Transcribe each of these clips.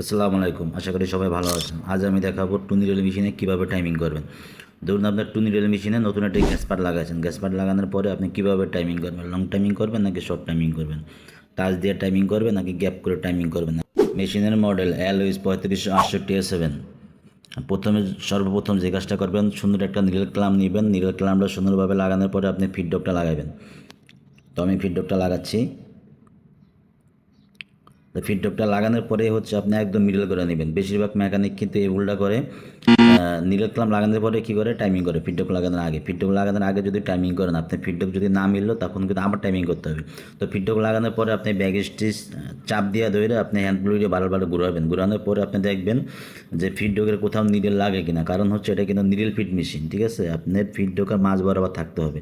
আসসালামু আলাইকুম আশা করি সবাই ভালো আছেন। আজ আমি দেখাবো টুনি রেল মেশিনে কীভাবে টাইমিং করবেন। ধরুন আপনার টুনি রেল মেশিনে নতুন একটা গ্যাস পাট লাগাচ্ছেন গ্যাস পাট লাগানোর পরে আপনি কীভাবে টাইমিং করবেন? লং টাইমিং করবেন নাকি শর্ট টাইমিং করবেন? টাচ দিয়ে টাইমিং করবেন নাকি গ্যাপ করে টাইমিং করবেন? মেশিনের মডেল এল ওইস পঁয়ত্রিশশো আটষট্টি সেভেন প্রথমে সর্বপ্রথম যে কাজটা করবেন, সুন্দর একটা নিরেল ক্লাম নেবেন। নিরেল ক্লামটা সুন্দরভাবে লাগানোর পরে আপনি ফিডডকটা লাগাবেন। তো আমি ফিডডকটা লাগাচ্ছি। তো ফিডডকটা লাগানোর পরে হচ্ছে আপনি একদম মিডল করে নেবেন। বেশিরভাগ মেকানিক কিন্তু এই ভুলটা করে। নিডল ক্লাম লাগানোর পরে কী করে? টাইমিং করে ফিডডক লাগানোর আগে। ফিডডক লাগানোর আগে যদি টাইমিং করেন, আপনি ফিডডক যদি না মিললো, তখন কিন্তু আবার টাইমিং করতে হবে। তো ফিডডক লাগানোর পরে আপনি ব্যাগ স্টিচ চাপ দিয়ে ধরে আপনি হ্যান্ডগুলো দিয়ে বারবার ঘুরাবেন। ঘুরানোর পরে আপনি দেখবেন যে ফিডডকের কোথাও নিডল লাগে কিনা। কারণ হচ্ছে এটা কিন্তু নিডল ফিট মেশিন ঠিক আছে? আপনার ফিডডকের মাঝ বরাবর থাকতে হবে।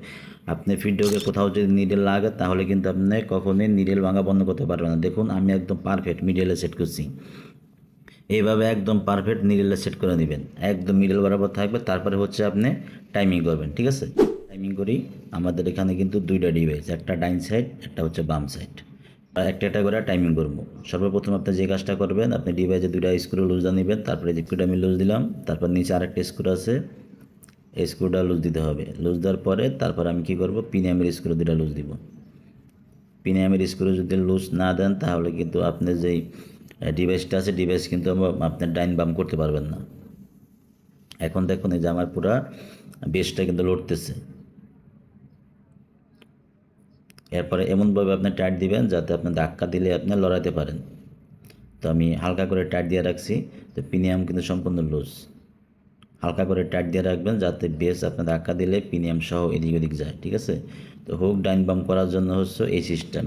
আপনি ফিডডকের কোথাও যদি নিডেল লাগে, তাহলে কিন্তু আপনি কখনোই নিডল ভাঙা বন্ধ করতে পারবেন না। দেখুন, আমি একদম পারফেক্ট মিডলে সেট করছি। এইভাবে একদম পারফেক্ট মিডলে সেট করে নেবেন। একদম মিডল বরাবর থাকবে, তারপরে হচ্ছে আপনি টাইমিং করবেন, ঠিক আছে? টাইমিং করি, আমাদের এখানে কিন্তু দুইটা ডিভাইস একটা ডাইন সাইড একটা হচ্ছে বাম সাইড একটা একটা করে টাইমিং করব। সর্বপ্রথম আপনি যে কাজটা করবেন, আপনি ডিভাইসে দুইটা স্ক্রু লুজটা নেবেন, তারপরে যে আমি লুজ দিলাম, তারপর নিচে আরেকটা স্ক্রু আছে। স্ক্রুটা লুজ দিতে হবে। লুজ দেওয়ার পরে তারপর আমি কি করব? পিনিয়ামের স্ক্রু দুটা লুজ দিব। পিনিয়ামের স্ক্রু যদি লুজ না দেন, তাহলে কিন্তু আপনি যেই ডিভাইসটা আছে ডিভাইস কিন্তু আপনার ডাইন বাম করতে পারবেন না। এখন দেখুন এই যে আমার পুরা বেসটা কিন্তু লড়তেছে। এরপরে এমনভাবে আপনি টাইট দিবেন যাতে আপনি ধাক্কা দিলে আপনি লড়াইতে পারেন। তো আমি হালকা করে টাইট দিয়ে রাখছি। তো পিনিয়াম কিন্তু সম্পূর্ণ লুজ হালকা করে টাইট দিয়ে রাখবেন যাতে বেস আপনার ধাক্কা দিলে পিনিয়াম সহ এদিক ওদিক যায়, ঠিক আছে? তো হুক, ডাইন বাম করার জন্য হচ্ছে এই সিস্টেম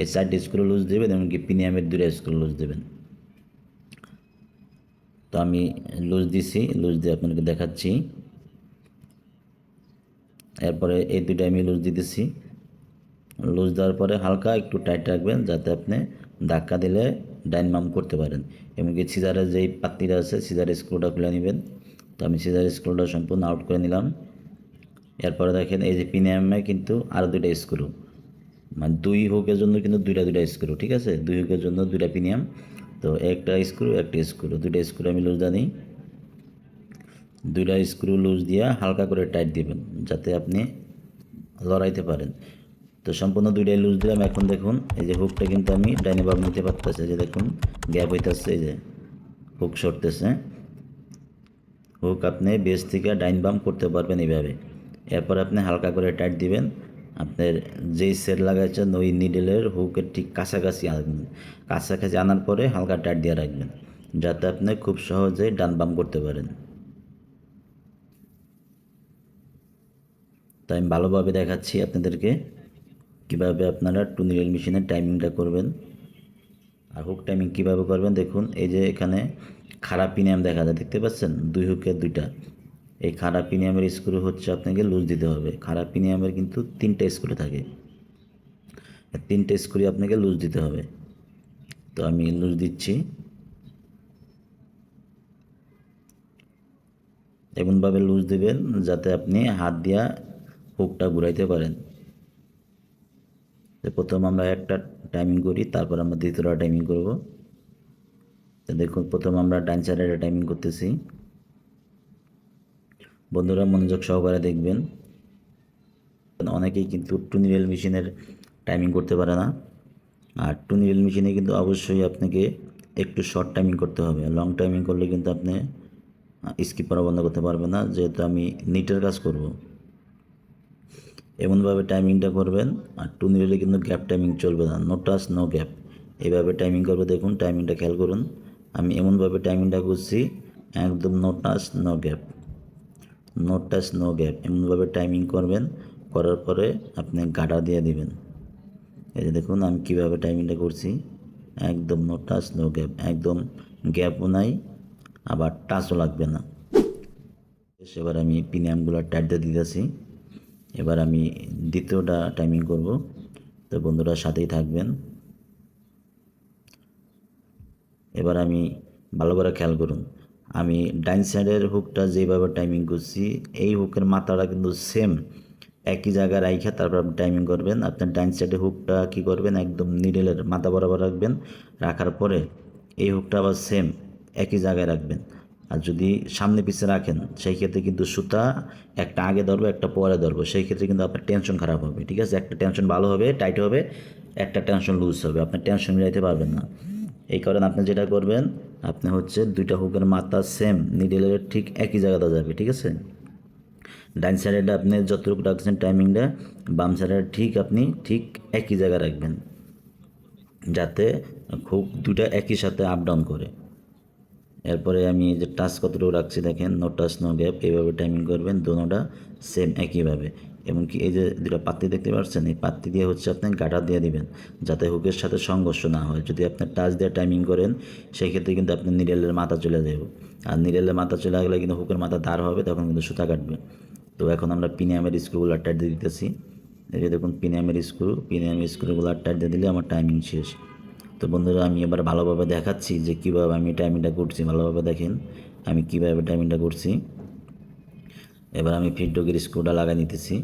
এই সাইড স্ক্রু লুজ দেবেন এমনকি পিনিয়ামের দুটো স্ক্রু লুজ দেবেন। তো আমি লুজ দিছি লুজ দিয়ে আপনাকে দেখাচ্ছি। এরপরে এই দুটো আমি লুজ দিতেছি লুজ দেওয়ার পরে হালকা একটু টাইট রাখবেন যাতে আপনি ধাক্কা দিলে ডাইন বাম করতে পারেন। এমনকি সিজারের যেই পাত্তিটা আছে সিজারের স্ক্রুটা খুলে নেবেন। তো আমি সিজার স্ক্রুটা সম্পূর্ণ আউট করে নিলাম। এরপরে দেখেন এই যে পিনিয়ামে কিন্তু আরও দুইটা স্ক্রু মানে দুই হুকের জন্য কিন্তু দুইটা দুইটা স্ক্রু ঠিক আছে? দুই হুকের জন্য দুইটা পিনিয়াম তো একটা স্ক্রু একটা স্ক্রু দুইটা স্ক্রু আমি লুজ জানি। দুইটা স্ক্রু লুজ দিয়া হালকা করে টাইট দিবেন, যাতে আপনি লড়াইতে পারেন। তো সম্পূর্ণ দুইটাই লুজ দিলাম। এখন দেখুন, এই যে হুকটা কিন্তু আমি ডাইনে বাম নিতে পারতেছে। যে দেখুন গ্যাপ হইতেছে, এই যে হুক সরতেছে। হুক, আপনি বেস থেকে ডাইন বাম করতে পারবেন এইভাবে। এরপর আপনি হালকা করে টাইট দিবেন। আপনার যেই সেট লাগাইছেন ওই নিডেলের হুকের ঠিক কাছাকাছি আনবেন। কাছাকাছি আনার পরে হালকা টাইট দিয়ে রাখবেন, যাতে আপনি খুব সহজেই ডান বাম করতে পারেন। তো আমি ভালোভাবে দেখাচ্ছি আপনাদেরকে কীভাবে আপনারা টুনিরেল মেশিনের টাইমিংটা করবেন। আর হুক টাইমিং কীভাবে করবেন, দেখুন, এই যে এখানে খারাপ পিনিয়াম দেখা যায়, দেখতে পাচ্ছেন? দুই হুকের দুইটা। এই খারাপ পিনিয়ামের স্ক্রু হচ্ছে আপনাকে লুজ দিতে হবে। খারাপ পিনিয়ামের কিন্তু তিনটে স্ক্রু থাকে। তিনটে স্ক্রু আপনাকে লুজ দিতে হবে। তো আমি লুজ দিচ্ছি। এমনভাবে লুজ দেবেন যাতে আপনি হাত দিয়া হুকটা ঘুরাইতে পারেন। প্রথম আমরা একটা টাইমিং করি, তারপর আমরা দ্বিতীয়টা টাইমিং করব। তো দেখুন, প্রথম আমরা ডান সাইডে একটা টাইমিং করতেছি। বন্ধুরা, মনোযোগ সহকারে দেখবেন। অনেকেই কিন্তু টুনিরেল মেশিনের টাইমিং করতে পারে না। আর টুনিরেল মেশিনে কিন্তু অবশ্যই আপনাকে একটু শর্ট টাইমিং করতে হবে। লং টাইমিং করলে কিন্তু আপনি স্কিপ করা বন্ধ করতে পারবেন না, যেহেতু আমি নিটের কাজ করব। এমনভাবে টাইমিংটা করবেন, আর টু নিলে কিন্তু গ্যাপ টাইমিং চলবে না। নো টাচ নো গ্যাপ এইভাবে টাইমিং করবে, দেখুন টাইমিংটা খেয়াল করুন। আমি এমনভাবে টাইমিংটা করছি, একদম no touch no gap no touch no gap এমনভাবে টাইমিং করবেন, করার পরে আপনি গাডা দিয়ে দিবেন। এই যে দেখুন, আমি কীভাবে টাইমিংটা করছি, একদম নো টাচ নো গ্যাপ একদম গ্যাপও নাই, আবার টাচও লাগবে না। এবার আমি পিনিয়ামগুলো টাইট দিয়ে দিতেছি। এবার আমি দ্বিতীয়টা টাইমিং করব। তো বন্ধুরা সাথেই থাকবেন। এবার আমি ভালো করে খেয়াল করুন। আমি ডাইন সাইডের হুকটা যেভাবে টাইমিং করছি, এই হুকের মাথাটা কিন্তু সেম একই জায়গায় রাইখা, তারপর আপনি টাইমিং করবেন। আপনার ডাইন সাইডে হুকটা কী করবেন? একদম নিডেলের মাথা বরাবর রাখবেন। রাখার পরে এই হুকটা আবার সেম একই জায়গায় রাখবেন। আর যদি সামনে পিছে রাখেন, সেই ক্ষেত্রে কিন্তু সুতা একটা আগে ধরবো, একটা পরে ধরবো। সেই ক্ষেত্রে কিন্তু আপনার টেনশন খারাপ হবে, ঠিক আছে? একটা টেনশন ভালো হবে টাইট হবে, একটা টেনশন লুজ হবে। আপনার টেনশন মিলাইতে পারবেন না। এই কারণে আপনি যেটা করবেন, আপনি হচ্ছে দুইটা হুকের মাথা সেম নিডেলের ঠিক একই জায়গাতে যাবে, ঠিক আছে? ডাইন সাইডে আপনি যতটুকু রাখছেন টাইমিংটা বাম সাইডে ঠিক আপনি ঠিক একই জায়গায় রাখবেন, যাতে খুব দুটা একই সাথে আপ ডাউন করে। এরপরে আমি যে টাচ কতটুকু রাখছি দেখেন নো টাচ নো গ্যাপ এইভাবে টাইমিং করবেন, দোনোটা সেম একইভাবে। এমনকি এই যে দুটো পাত্তি দেখতে পাচ্ছেন, এই পাত্তি দিয়ে হচ্ছে আপনি গাটার দিয়ে দিবেন, যাতে হুকের সাথে সংঘর্ষ না হয়। যদি আপনি টাচ দিয়ে টাইমিং করেন সেই ক্ষেত্রে কিন্তু আপনি নিরেলের মাথা চলে যাবে। আর নিরেলের মাথা চলে গেলে কিন্তু হুকের মাথা দাঁড় হবে, তখন কিন্তু সুতা কাটবে। তো এখন আমরা পিনিয়ামের স্ক্রুগুলো টাইট দিয়ে দিতেছি। এই যে দেখুন পিনিয়ামের স্ক্রু পিনিয়ামের স্ক্রুগুলো টাইট দিয়ে দিলে আমার টাইমিং শেষ। তো বন্ধুরা, আমি এবার ভালোভাবে দেখাচ্ছি যে কীভাবে আমি টাইমিংটা করছি। ভালোভাবে দেখেন, আমি কীভাবে টাইমিংটা করছি। এবার আমি ফিডডকের স্ক্রুটা লাগাই নিতেছি।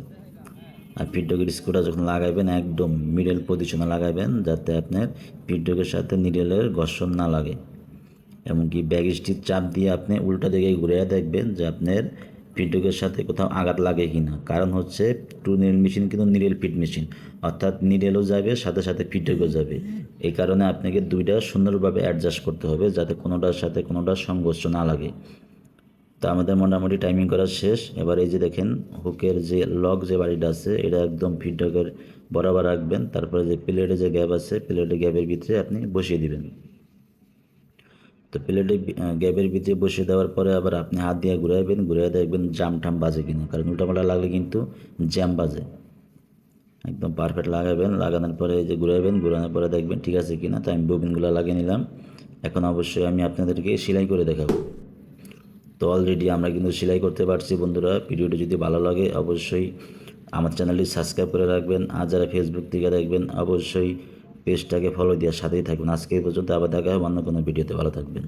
আর ফিডডকের স্ক্রুটা যখন লাগাইবেন, একদম মিডল পজিশনে লাগাইবেন, যাতে আপনার ফিডডকের সাথে নিডেলের ঘর্ষণ না লাগে। এমনকি ব্যাগ স্টিচ চাপ দিয়ে আপনি উল্টা দিকে ঘুরে দেখবেন যে আপনার ফিডডকের সাথে কোথাও আঘাত লাগে কি না কারণ হচ্ছে টু নিডল মেশিন কিন্তু নিডেল ফিট মেশিন অর্থাৎ নিডেলও যাবে, সাথে সাথে ফিডডকও যাবে। এই কারণে আপনাকে দুইটা সুন্দরভাবে অ্যাডজাস্ট করতে হবে, যাতে কোনোটার সাথে কোনোটার সংঘর্ষ না লাগে। তো আমাদের মোটামুটি টাইমিং করা শেষ। এবার এই যে দেখেন হুকের যে লক যে বাড়িটা আছে, এটা একদম ফিডডকের বরাবর রাখবেন। তারপরে যে প্লেটে যে গ্যাপ আছে প্লেটের গ্যাপের ভিতরে আপনি বসিয়ে দিবেন। তো প্লেটে গ্যাপের ভিতরে বসিয়ে দেওয়ার পরে আবার আপনি হাত দিয়ে ঘুরাইবেন ঘুরাই দেখবেন জাম ঠাম বাজে কিনা। কারণ উল্টাপাল্টা লাগলে কিন্তু জ্যাম বাজে। একদম পারফেক্ট লাগাবেন। লাগানোর পরে যে ঘুরাইবেন, ঘুরানোর পরে দেখবেন ঠিক আছে কিনা। তো আমি ববিনগুলো লাগিয়ে নিলাম। এখন অবশ্যই আমি আপনাদেরকে সেলাই করে দেখাবো। তো অলরেডি আমরা কিন্তু সেলাই করতে পারছি বন্ধুরা। ভিডিওটি যদি ভালো লাগে অবশ্যই আমার চ্যানেলটি সাবস্ক্রাইব করে রাখবেন। আর যারা ফেসবুক থেকে দেখবেন, অবশ্যই পেজটাকে ফলো দেওয়ার সাথেই থাকবেন আজকে এই পর্যন্ত আবার দেখা হবে অন্য কোনো ভিডিওতে। ভালো থাকবেন।